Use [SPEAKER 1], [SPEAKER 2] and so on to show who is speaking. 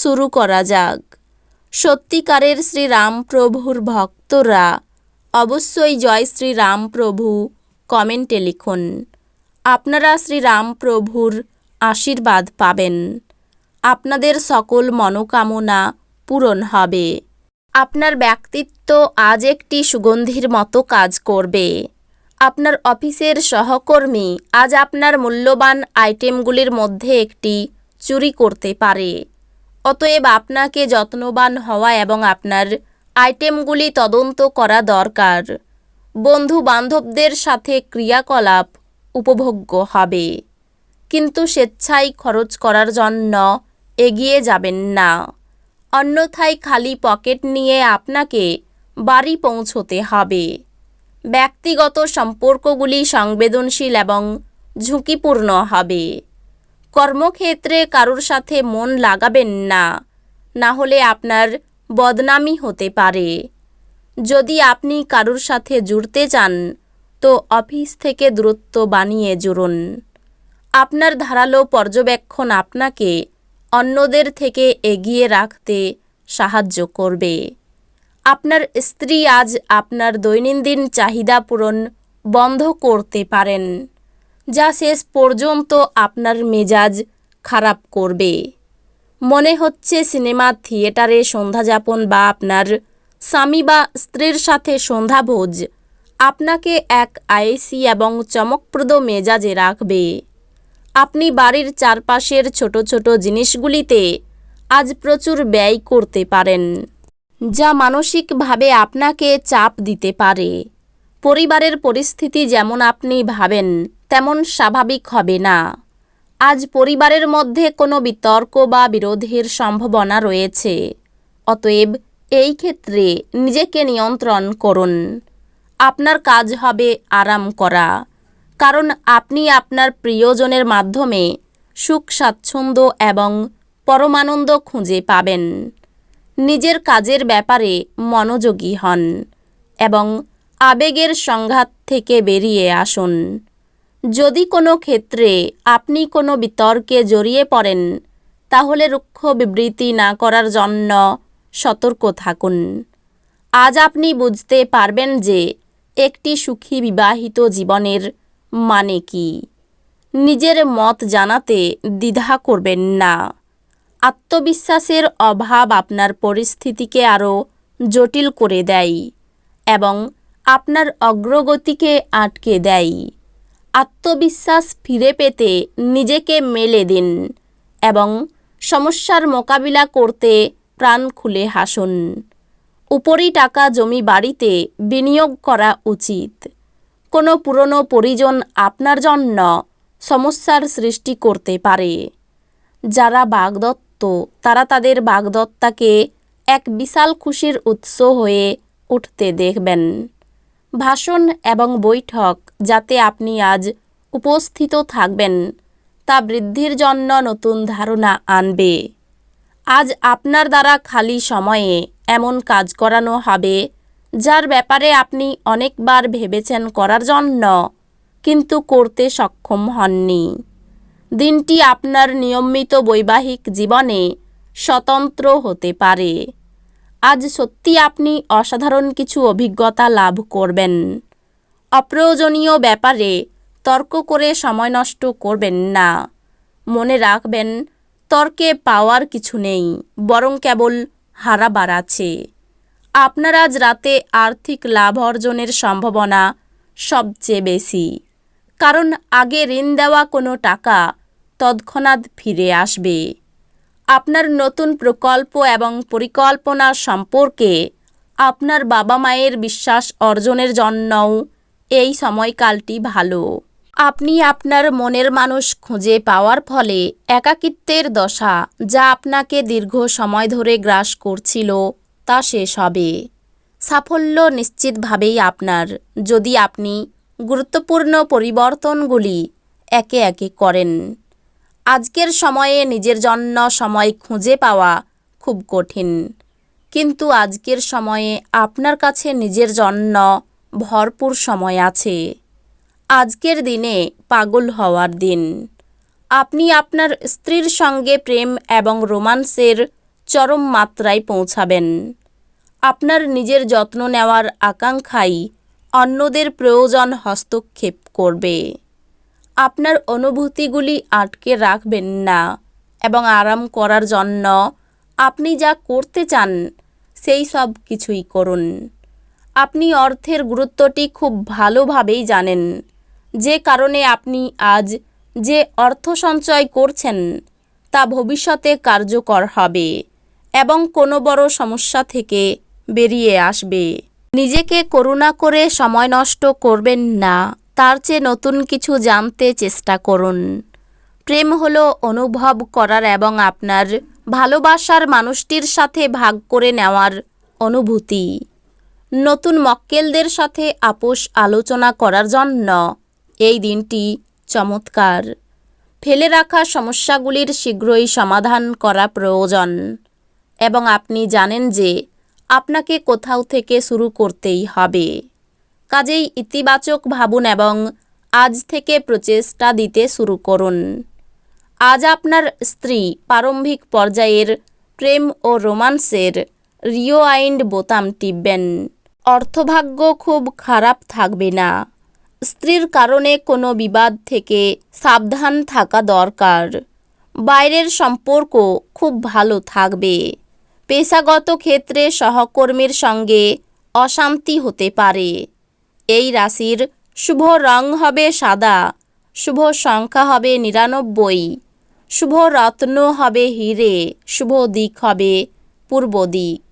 [SPEAKER 1] শুরু করা যাক। সত্যিকারের শ্রীরামপ্রভুর ভক্তরা, অবশ্যই জয় শ্রীরামপ্রভু কমেন্টে লিখুন। আপনারা শ্রীরামপ্রভুর আশীর্বাদ পাবেন। আপনাদের সকল মনোকামনা পূরণ হবে। আপনার ব্যক্তিত্ব আজ একটি সুগন্ধির মতো কাজ করবে। আপনার অফিসের সহকর্মী আজ আপনার মূল্যবান আইটেমগুলির মধ্যে একটি চুরি করতে পারে। অতএব আপনাকে যত্নবান হওয়া এবং আপনার আইটেমগুলি তদন্ত করা দরকার। বন্ধু বান্ধবদের সাথে ক্রিয়াকলাপ উপভোগ্য হবে। কিন্তু স্বেচ্ছায় খরচ করার জন্য এগিয়ে যাবেন না। অন্যথায় খালি পকেট নিয়ে আপনাকে বাড়ি পৌঁছতে হবে। ব্যক্তিগত সম্পর্কগুলি সংবেদনশীল এবং ঝুঁকিপূর্ণ হবে। কর্মক্ষেত্রে কারোর সাথে মন লাগাবেন না। না হলে আপনার বদনামি হতে পারে। যদি আপনি কারোর সাথে জুড়তে চান, তো অফিস থেকে দূরত্ব বানিয়ে জুড়ুন। আপনার ধারালো পর্যবেক্ষণ আপনাকে অন্যদের থেকে এগিয়ে রাখতে সাহায্য করবে। আপনার স্ত্রী আজ আপনার দৈনন্দিন চাহিদা পূরণ বন্ধ করতে পারেন। যা শেষ পর্যন্ত আপনার মেজাজ খারাপ করবে। মনে হচ্ছে সিনেমা থিয়েটারে সন্ধ্যাযাপন বা আপনার স্বামী বা স্ত্রীর সাথে সন্ধ্যাভোজ। আপনাকে এক আয়েসি এবং চমকপ্রদ মেজাজে রাখবে। আপনি বাড়ির চারপাশের ছোট ছোট জিনিসগুলিতে আজ প্রচুর ব্যয় করতে পারেন, যা মানসিকভাবে আপনাকে চাপ দিতে পারে। পরিবারের পরিস্থিতি যেমন আপনি ভাবেন তেমন স্বাভাবিক হবে না। আজ পরিবারের মধ্যে কোনো বিতর্ক বা বিরোধের সম্ভাবনা রয়েছে। অতএব এই ক্ষেত্রে নিজেকে নিয়ন্ত্রণ করুন। আপনার কাজ হবে আরাম করা। কারণ আপনি আপনার প্রিয়জনের মাধ্যমে সুখ, স্বাচ্ছন্দ্য এবং পরমানন্দ খুঁজে পাবেন। নিজের কাজের ব্যাপারে মনোযোগী হন এবং আবেগের সংঘাত থেকে বেরিয়ে আসুন। যদি কোনো ক্ষেত্রে আপনি কোনো বিতর্কে জড়িয়ে পড়েন, তাহলে রুক্ষ বিবৃতি না করার জন্য সতর্ক থাকুন। আজ আপনি বুঝতে পারবেন যে একটি সুখী বিবাহিত জীবনের মানে কি। নিজের মত জানাতে দ্বিধা করবেন না। আত্মবিশ্বাসের অভাব আপনার পরিস্থিতিকে আরও জটিল করে দেয় এবং আপনার অগ্রগতিকে আটকে দেয়। আত্মবিশ্বাস ফিরে পেতে নিজেকে মেলে দিন এবং সমস্যার মোকাবিলা করতে প্রাণ খুলে হাসুন। উপরি টাকা জমি বাড়িতে বিনিয়োগ করা উচিত। কোনো পুরনো পরিজন আপনার জন্য সমস্যার সৃষ্টি করতে পারে। যারা বাগদত্ত, তারা তাদের বাগদত্তাকে এক বিশাল খুশির উৎস হয়ে উঠতে দেখবেন। ভাষণ এবং বৈঠক যাতে আপনি আজ উপস্থিত থাকবেন, তা বৃদ্ধির জন্য নতুন ধারণা আনবে। আজ আপনার দ্বারা খালি সময়ে এমন কাজ করানো হবে, যার ব্যাপারে আপনি অনেকবার ভেবেছেন করার জন্য, কিন্তু করতে সক্ষম হননি। দিনটি আপনার নিয়মিত বৈবাহিক জীবনে স্বতন্ত্র হতে পারে। আজ সত্যি আপনি অসাধারণ কিছু অভিজ্ঞতা লাভ করবেন। অপ্রয়োজনীয় ব্যাপারে তর্ক করে সময় নষ্ট করবেন না। মনে রাখবেন, তর্কে পাওয়ার কিছু নেই, বরং কেবল হারাবার আছে। আপনার আজ রাতে আর্থিক লাভ অর্জনের সম্ভাবনা সবচেয়ে বেশি, কারণ আগে ঋণ দেওয়া কোনো টাকা তৎক্ষণাৎ ফিরে আসবে। আপনার নতুন প্রকল্প এবং পরিকল্পনা সম্পর্কে আপনার বাবা মায়ের বিশ্বাস অর্জনের জন্যও এই সময়কালটি ভালো। আপনি আপনার মনের মানুষ খুঁজে পাওয়ার ফলে একাকিত্বের দশা যা আপনাকে দীর্ঘ সময় ধরে গ্রাস করছিল, তা শেষ হবে। সাফল্য নিশ্চিতভাবেই আপনার, যদি আপনি গুরুত্বপূর্ণ পরিবর্তনগুলি একে একে করেন। আজকের সময়ে নিজের জন্য সময় খুঁজে পাওয়া খুব কঠিন। কিন্তু আজকের সময়ে আপনার কাছে নিজের জন্য ভরপুর সময় আছে। আজকের দিনে পাগল হওয়ার দিন। আপনি আপনার স্ত্রীর সঙ্গে প্রেম এবং রোমান্সের চরম মাত্রায় পৌঁছাবেন। আপনার নিজের যত্ন নেওয়ার আকাঙ্ক্ষাই অন্যদের প্রয়োজন হস্তক্ষেপ করবে। আপনার অনুভূতিগুলি আটকে রাখবেন না এবং আরাম করার জন্য আপনি যা করতে চান, সেই সব কিছুই করুন। আপনি অর্থের গুরুত্বটি খুব ভালোভাবেই জানেন। যে কারণে আপনি আজ যে অর্থ সঞ্চয় করছেন, তা ভবিষ্যতে কার্যকর হবে এবং কোনো বড় সমস্যা থেকে বেরিয়ে আসবে। নিজেকে করুণা করে সময় নষ্ট করবেন না, তার চেয়ে নতুন কিছু জানতে চেষ্টা করুন। প্রেম হলো অনুভব করার এবং আপনার ভালোবাসার মানুষটির সাথে ভাগ করে নেওয়ার অনুভূতি। নতুন মক্কেলদের সাথে আপোষ আলোচনা করার জন্য। এই দিনটি চমৎকার। ফেলে রাখা সমস্যাগুলির শীঘ্রই সমাধান করা প্রয়োজন। এবং আপনি জানেন যে আপনাকে কোথাও থেকে শুরু করতেই হবে। কাজেই ইতিবাচক ভাবুন এবং আজ থেকে প্রচেষ্টা দিতে শুরু করুন। আজ আপনার স্ত্রী প্রারম্ভিক পর্যায়ের প্রেম ও রোমান্সের রিওয়াইন্ড বোতাম টিপবেন। অর্থভাগ্য খুব খারাপ থাকবে না। স্ত্রীর কারণে কোনো বিবাদ থেকে সাবধান থাকা দরকার। বাইরের সম্পর্ক খুব ভালো থাকবে। পেশাগত ক্ষেত্রে সহকর্মীর সঙ্গে অশান্তি হতে পারে। এই রাশির শুভ রং হবে সাদা, শুভ সংখ্যা হবে নিরানব্বই, শুভ রত্ন হবে হিরে, শুভ দিক হবে পূর্ব দিক।